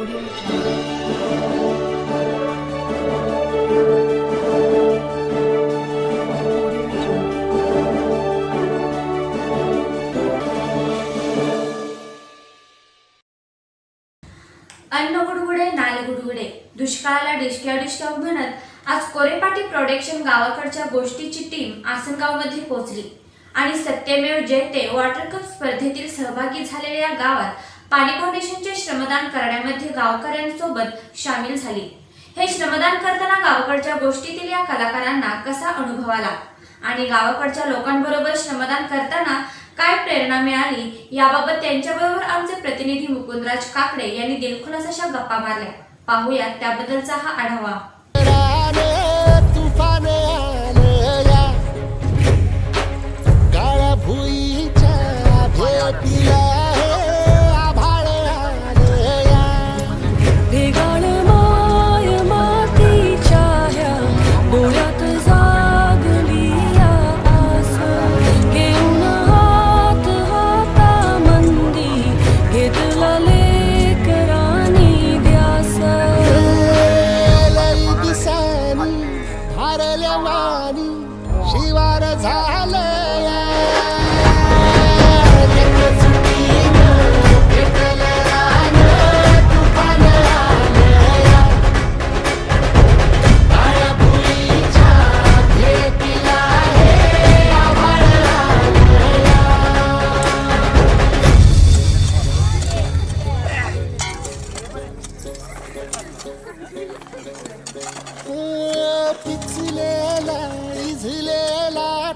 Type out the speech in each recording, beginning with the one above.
अन्न गुडगुडे नाल गुडगुडे. दुष्काळाला डिशक्या डिशक्या म्हणत आज कोरेपाटी प्रोडक्शन गावाकडच्या गोष्टीची टीम आसनगावमध्ये पोहोचली. आणि सत्यमेव जयते वॉटर कप स्पर्धेतील सहभागी झालेल्या या गावात पाणी फाउंडेशनचे श्रमदान करण्यामध्ये गावकऱ्यांसोबत सामील झाली. हे श्रमदान करताना गावाकडच्या गोष्टीतील या कलाकारांना कसा अनुभव आला? आणि गावाकडच्या लोकांबरोबर श्रमदान करताना काय प्रेरणा मिळाली? याबाबत त्यांच्याबरोबर आमचे प्रतिनिधी मुकुंदराज काकडे यांनी दिलखुलास अशा गप्पा मारल्या. पाहूया त्याबद्दलचा हा आढावा. राने भुईच्या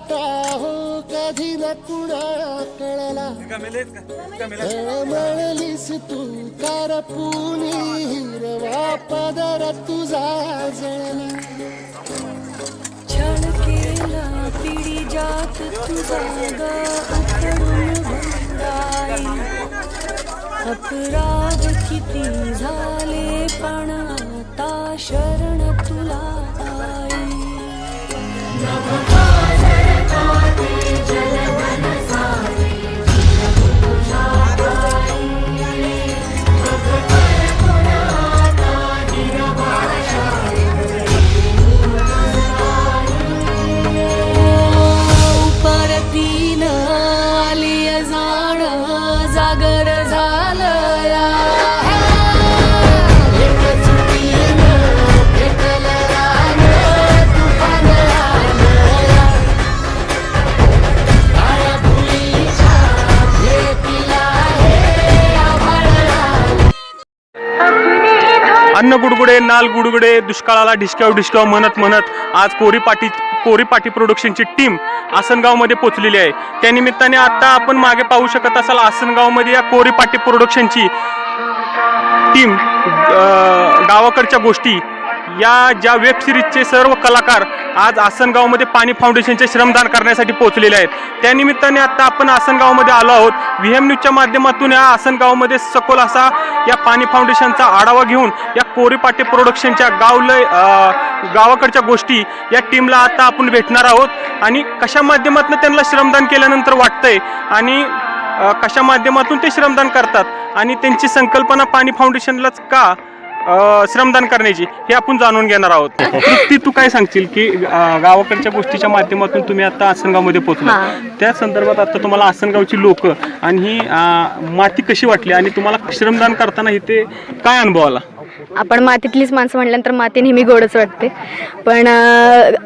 इझलेला टाहो कधी न कुणा कळला म्हणलीस तू कारपुनी हिरवा पदर तुझा जळला छळ केला पिढी जात तुझा ग अपराध किती झाले Thank. अन्न गुडगुडे नाल गुडगुडे दुष्काळाला ढिसक्याव ढिसक्याव म्हणत म्हणत आज कोरी पाटी कोरी पाटी प्रोडक्शनची टीम आसनगावमध्ये पोचलेली आहे. त्यानिमित्ताने आता आपण मागे पाहू शकत असाल आसनगावमध्ये या कोरी पाटी प्रोडक्शनची टीम गावाकडच्या गोष्टी या ज्या वेब सिरीजचे सर्व कलाकार आज आसनगावमध्ये पाणी फाउंडेशनचे श्रमदान करण्यासाठी पोहोचलेले आहेत. त्यानिमित्ताने आता आपण आसनगावमध्ये आलो आहोत. व्ही एम न्यूजच्या माध्यमातून या आसनगावमध्ये सखोल असा या पाणी फाउंडेशनचा आढावा घेऊन या कोरीपाटे प्रोडक्शनच्या गावलय गावाकडच्या गोष्टी या टीमला आता आपण भेटणार आहोत. आणि कशा माध्यमातून त्यांना श्रमदान केल्यानंतर वाटतंय आणि कशा माध्यमातून ते श्रमदान करतात आणि त्यांची संकल्पना पाणी फाउंडेशनलाच का श्रमदान करण्याची हे आपण जाणून घेणार आहोत. तृप्ती तू काय सांगशील की गावाकडच्या गोष्टीच्या माध्यमातून तुम्ही आता आसनगावमध्ये पोहोचला त्या संदर्भात आता तुम्हाला आसनगावची लोक आणि ही माती कशी वाटली आणि तुम्हाला श्रमदान करताना इथे काय अनुभव आला? आपण मातीतलीच माणसं म्हटल्यानंतर माती नेहमी गोडच वाटते. पण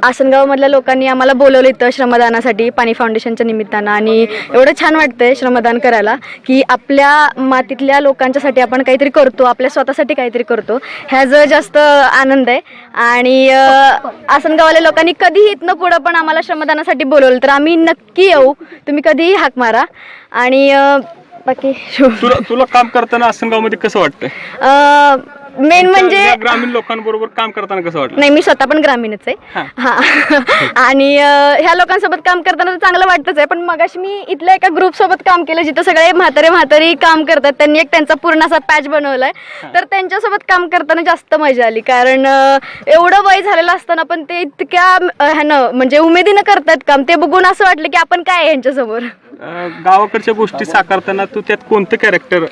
आसनगावमधल्या लोकांनी आम्हाला बोलवलं इथं श्रमदानासाठी पाणी फाउंडेशनच्या निमित्तानं. आणि एवढं छान वाटतंय श्रमदान करायला की आपल्या मातीतल्या लोकांच्यासाठी आपण काहीतरी करतो आपल्या स्वतःसाठी काहीतरी करतो. ह्याचं जास्त आनंद आहे. आणि आसनगाववाल्या लोकांनी कधीही इथनं पुढं पण आम्हाला श्रमदानासाठी बोलवलं. तर आम्ही नक्की येऊ. तुम्ही कधीही हाक मारा. आणि बाकी तुला तुला काम करताना आसनगावमध्ये कसं वाटतंय? मेन म्हणजे या ग्रामीण लोकांबरोबर काम करताना कसं वाटलं? नाही मी स्वतः पण ग्रामीणच आहे. हा. आणि अं, ह्या लोकांसोबत काम करताना तर चांगलं वाटतच आहे पण मगाशी मी इथल्या एका ग्रुप सोबत काम केलं जिथं सगळे म्हातारे म्हातारी काम करतात त्यांनी एक त्यांचा पूर्ण असा पॅच बनवलाय. तर त्यांच्यासोबत काम करताना जास्त मजा आली कारण अं, एवढं वय झालेलं असताना पण ते इतक्या अं, ह्यानं म्हणजे उमेदीनं करतात काम ते बघून असं वाटलं की आपण काय यांच्यासमोर गावाकडच्या गोष्टी साकारताना तू त्यात कोणतं कॅरेक्टर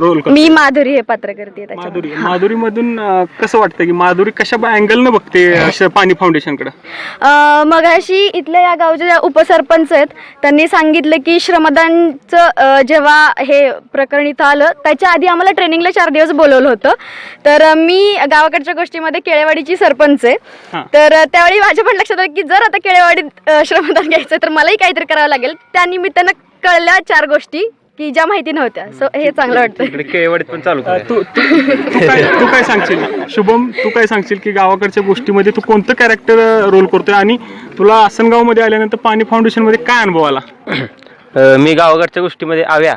रोल करतो? मी माधुरी हे पात्र करते माधुरी. माधुरी मधून कसं वाटतं की माधुरी कशा अँगल न बघते अशा पाणी फाउंडेशनकडे? अ, मगाशी इथल्या या गावच्या ज्या उपसरपंच आहेत त्यांनी सांगितलं की श्रमदानचं जेव्हा हे प्रकरण इथं आलं त्याच्या आधी आम्हाला ट्रेनिंगला चार दिवस बोलवलं होतं. तर मी गावाकडच्या गोष्टीमध्ये केळेवाडीची सरपंच आहे. तर त्यावेळी माझ्या पण लक्षात आलं की जर आता केळेवाडीत श्रमदान घ्यायचं तर मलाही काहीतरी करावं लागेल. त्या निमित्तानं कळल्या चार गोष्टी की ज्या माहिती नव्हत्या. सो हे चांगलं वाटतं केवाडीत पण चालू तू तू तू काय तू काय सांगशील? शुभम तू काय सांगशील की गावाकडच्या गोष्टीमध्ये तू कोणतं कॅरेक्टर रोल करतोय? आणि तुला आसनगावमध्ये आल्यानंतर पाणी फाउंडेशनमध्ये काय अनुभव आला? अ, मी गावाकडच्या गोष्टीमध्ये आव्या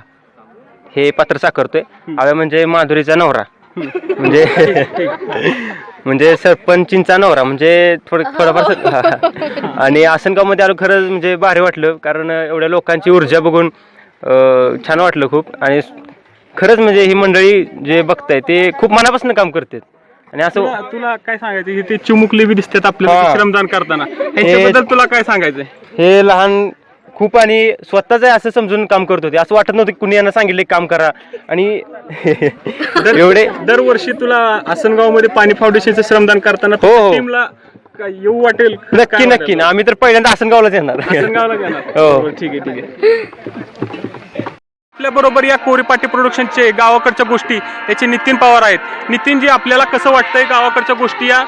हे पात्र साकारतोय आव्या म्हणजे माधुरीचा नवरा. म्हणजे म्हणजे सरपंचींचा नवरा म्हणजे थोडं थोडंफार स- आणि आसनगावमध्ये आलो खरंच म्हणजे भारी वाटलं कारण एवढ्या लोकांची ऊर्जा बघून छान वाटलं खूप. आणि खरंच म्हणजे ही मंडळी जे बघताय ते खूप मनापासून काम करतात. आणि असं तुला काय सांगायचं? हे ते चिमुकले बी दिसतात आपल्याला हां. श्रमदान करताना. तुला काय सांगायचंय? हे लहान खूप आणि स्वतःच आहे असं समजून काम करत होते. असं वाटत नव्हतं की कुणी यांना सांगितले काम करा. आणि एवढे दरवर्षी तुला आसनगावमध्ये पाणी फाउंडेशनचं श्रमदान करताना हो, हो. टीमला येऊ वाटेल? नक्की नक्की. ना आम्ही तर पहिल्यांदा आसनगावलाच येणार. आसनगावला गेला हो. ठीक आहे ठीक आहे. आपल्या बरोबर या कोरीपाटी प्रोडक्शनचे गावाकडच्या गोष्टी याचे नितीन पवार आहेत. नितीनजी आपल्याला कसं वाटतंय गावाकडच्या गोष्टी या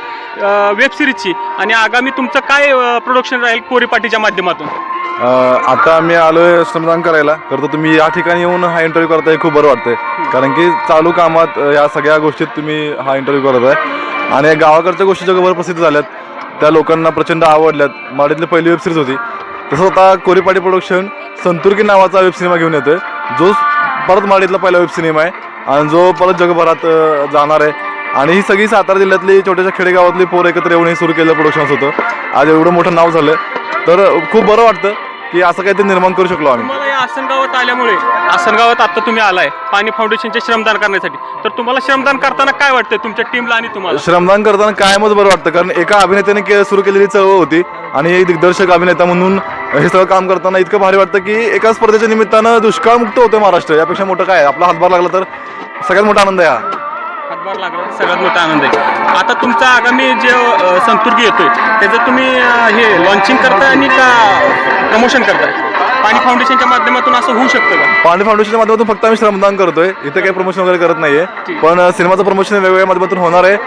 वेब सिरीजची आणि आगामी तुमचं काय प्रोडक्शन राहील कोरीपाटीच्या माध्यमातून? आता आम्ही आलोय श्रमदान करायला. तर तुम्ही या ठिकाणी येऊन हा इंटरव्ह्यू करताय खूप बरं वाटतंय. कारण की चालू कामात या सगळ्या गोष्टीत तुम्ही हा इंटरव्ह्यू करत आहे. आणि गावाकडच्या गोष्टी जगभर प्रसिद्ध झाल्यात. त्या लोकांना प्रचंड आवडल्यात. मराठीतली पहिली वेब सिरीज होती. तसंच आता कोरीपाटी प्रोडक्शन संतुर्की नावाचा वेब सिनेमा घेऊन येतोय. जो परत मराठीतला पहिला वेब सिनेमा आहे. आणि जो परत जगभरात जाणार आहे. आणि ही सगळी सातारा जिल्ह्यातली छोट्याशा खेडेगावातली पोरं एकत्र येऊन हे सुरू केलं प्रोडक्शन होतं. आज एवढं मोठं नाव झालं. तर खूप बरं वाटतं. की असं काहीतरी निर्माण करू शकलो आम्ही. तुम्हाला या आसनगावात आल्यामुळे आसनगावात आता तुम्ही आलाय पाणी फाउंडेशनचे श्रमदान करण्यासाठी. तर तुम्हाला श्रमदान करताना काय वाटतंय तुमच्या टीमला आणि तुम्हाला? श्रमदान करताना कायमच बरं वाटतं कारण एका अभिनेत्याने के सुरू केलेली चळवळ होती आणि एक दिग्दर्शक अभिनेता म्हणून हे सगळं काम करताना इतकं भारी वाटतं की एका स्पर्धेच्या निमित्तानं दुष्काळमुक्त होतं महाराष्ट्र. यापेक्षा मोठं काय? आपला हातभार लागला तर सगळ्यात मोठा आनंद आहे हा. हातभार लागला सगळ्यात मोठा आनंद आहे. आता तुमचा आगामी जे संतुर्गी येतोय त्याचं तुम्ही हे लॉन्चिंग करताय आणि का प्रमोशन करताय? पाणी फाउंडेशनच्या माध्यमातून असं होऊ शकतं का? पांडे फाउंडेशनच्या माध्यमातून फक्त आम्ही श्रमदान करतोय. इथे काही प्रमोशन वगैरे करत नाहीये. पण सिनेमाचं प्रमोशन वेगवेगळ्या माध्यमातून होणार आहे.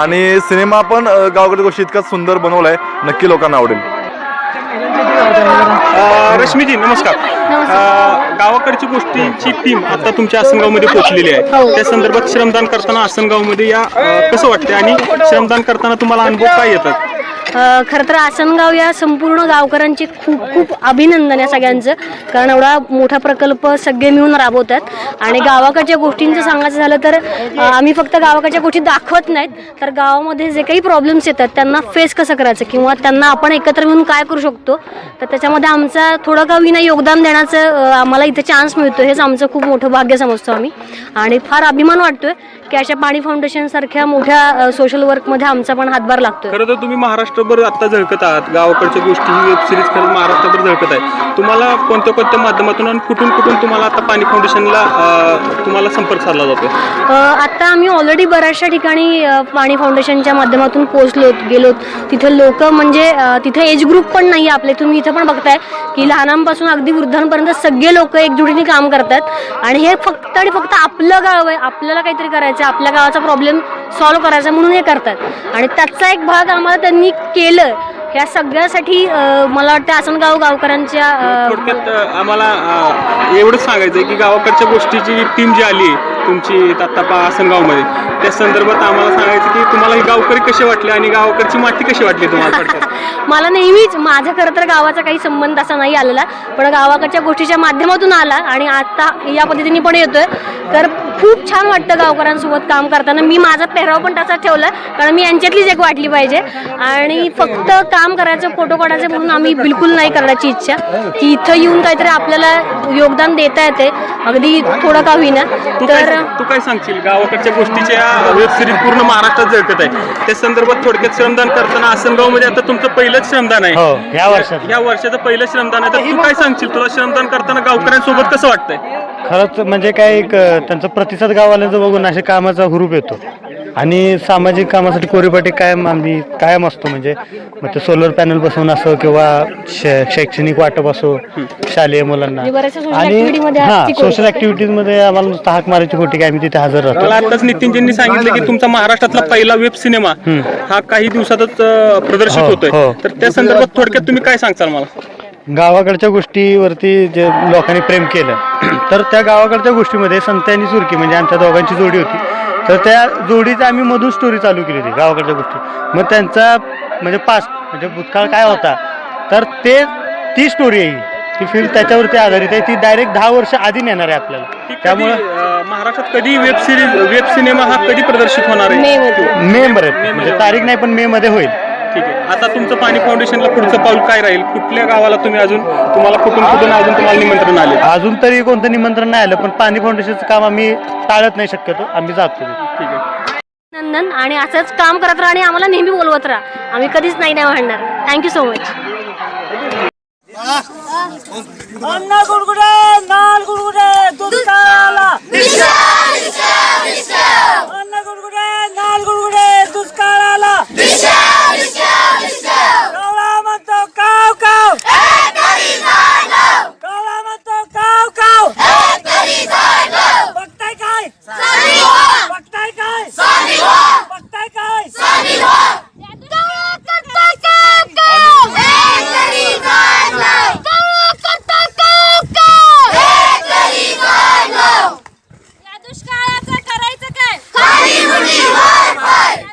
आणि सिनेमा पण अ, गावाकडच्या गोष्टी इतका सुंदर बनवलाय. नक्की लोकांना आवडेल. रश्मीजी नमस्कार. अ, गावाकडची गोष्टींची टीम आता तुमच्या आसनगावमध्ये पोहोचलेली आहे. त्या संदर्भात श्रमदान करताना आसनगावमध्ये या अ, कसं वाटतंय? आणि श्रमदान करताना तुम्हाला अनुभव काय येतात? खरं तर आसनगाव या संपूर्ण गावकऱ्यांचे खूप खूप अभिनंदन आहे सगळ्यांचं. कारण एवढा मोठा प्रकल्प सगळे मिळून राबवतात. आणि गावाकडच्या गोष्टींचं सांगायचं झालं तर आम्ही फक्त गावाकडच्या गोष्टी दाखवत नाहीत. तर गावामध्ये जे काही प्रॉब्लेम्स येतात त्यांना फेस कसं करायचं? किंवा त्यांना आपण एकत्र मिळून काय करू शकतो? तर त्याच्यामध्ये आमचा थोडं का विना योगदान देण्याचं आम्हाला इथे चान्स मिळतो हेच आमचं खूप मोठं भाग्य समजतो आम्ही. आणि फार अभिमान वाटतोय की अशा पाणी फाउंडेशन सारख्या मोठ्या सोशल वर्कमध्ये आमचा पण हातभार लागतोय. खरं तर तुम्ही महाराष्ट्रभर आता झळकत आहात. गावाकडच्या गोष्टी ही वेब सिरीज खरंच महाराष्ट्रभर झळकत आहे तुम्हाला कोणत्या कोणत्या माध्यमातून आणि कुठून कुठून तुम्हाला आता पाणी फाउंडेशनला तुम्हाला संपर्क साधला जातो आत्ता आता आम्ही ऑलरेडी बऱ्याचशा ठिकाणी पाणी फाउंडेशनच्या माध्यमातून पोहोचलो गेलोत तिथे लोक म्हणजे तिथे एज ग्रुप पण नाही आपले. तुम्ही इथं पण बघताय की लहानांपासून अगदी वृद्धांपर्यंत सगळे लोक एकजुटीने काम करतात. आणि हे फक्त आणि फक्त आपलं गाव आहे. आपल्याला काहीतरी करायचं आहे. आपल्या गावाचा प्रॉब्लेम सॉल्व्ह करायचा म्हणून हे करतात. आणि त्याचा एक भाग आम्हाला त्यांनी केलं ह्या सगळ्यासाठी मला वाटतं आसनगाव गावकऱ्यांच्या थोडक्यात आम्हाला एवढंच सांगायचं आहे की गावाकडच्या गोष्टीची टीम जी आली तुमची तात्तापा आसनगावमध्ये त्या संदर्भात आम्हाला सांगायचं की तुम्हाला हे गावकरी कसे वाटले आणि गावाकडची माती कशी वाटली तुम्हाला मला नेहमीच माझ्या खरं तर गावाचा काही संबंध असा नाही आलेला पण गावाकडच्या गोष्टीच्या माध्यमातून आला आणि आता या पद्धतीने पण येतोय. तर खूप छान वाटतं गावकऱ्यांसोबत काम करताना. मी माझा पेहराव पण तसा ठेवला कारण मी यांच्यातलीच एक वाटली पाहिजे. आणि फक्त काम करायचं फोटो काढायचं म्हणून आम्ही बिलकुल नाही करण्याची इच्छा. की इथं येऊन काहीतरी आपल्याला योगदान देता येते. अगदी थोडं का होईना. तू काय तर तू काय सांगशील? गावाकडच्या गोष्टीच्या वेब सिरीज पूर्ण महाराष्ट्रात झळकत आहे. त्या संदर्भात थोडक्यात श्रमदान करताना आसनगावमध्ये आता तुमचं पहिलंच श्रमदान आहे. हो या वर्षात या वर्षाचं पहिलं श्रमदान आहे. तर तू काय सांगशील? तुला श्रमदान करताना गावकऱ्यांसोबत कसं वाटतंय? खरंच म्हणजे काय एक त्यांचा प्रतिसाद गावाला बघून अशा कामाचा हुरूप येतो. आणि सामाजिक कामासाठी कोरीपाटी कायम आम्ही कायम असतो म्हणजे मग ते सोलर पॅनल बसवून असो किंवा शै- शैक्षणिक वाटप असो शालेय मुलांना. म्हणजे बऱ्याचशा social आणि मध्ये हा सोशल ऍक्टिव्हिटीजमध्ये आम्हाला नुसतं हाक मारायची होती की आम्ही तिथे हजर राहतो. मला आताच नितीनजींनी सांगितलं की तुमचा महाराष्ट्रातला पहिला वेब सिनेमा हा काही दिवसातच अं, प्रदर्शित हो, होतोय. हो. तर त्या संदर्भात थोडक्यात तुम्ही काय सांगताल मला? गावाकडच्या गोष्टीवरती जे लोकांनी प्रेम केलं तर त्या गावाकडच्या गोष्टीमध्ये संत आणि सुरकी म्हणजे आमच्या दोघांची जोडी होती. तर त्या जोडीचा आम्ही मधून स्टोरी चालू केली होती गावाकडच्या गोष्टी. मग त्यांचा म्हणजे पास्ट म्हणजे भूतकाळ काय होता तर ते ती स्टोरी आहे. ती फिल्म त्याच्यावरती आधारित आहे ती डायरेक्ट दहा वर्ष आधी नेणार आहे आपल्याला. त्यामुळे महाराष्ट्रात कधी वेब सिरीज वेब सिनेमा हा कधी प्रदर्शित होणार आहे? मे मध्ये. मे मध्ये. म्हणजे तारीख नाही पण मे मध्ये होईल. ठीक आहे. आता तुमचं पाणी फाउंडेशनला पुढचं पाऊल काय राहील? कुठल्या गावाला तुम्ही अजून तुम्हाला कुठून कुठून अजून तुम्हाला निमंत्रण आले? अजून तरी कोणतं निमंत्रण नाही आलं पण पाणी फाउंडेशनचं काम आम्ही टाळत नाही शक्यतो. आम्ही जातो. ठीक आहे. नंदन आणि असंच काम करत राहा आणि आम्हाला नेहमी बोलवत राहा. आम्ही कधीच नाही नाही म्हणणार थँक्यू सो मच गुडगुडे नाल गुडगुडे Hey.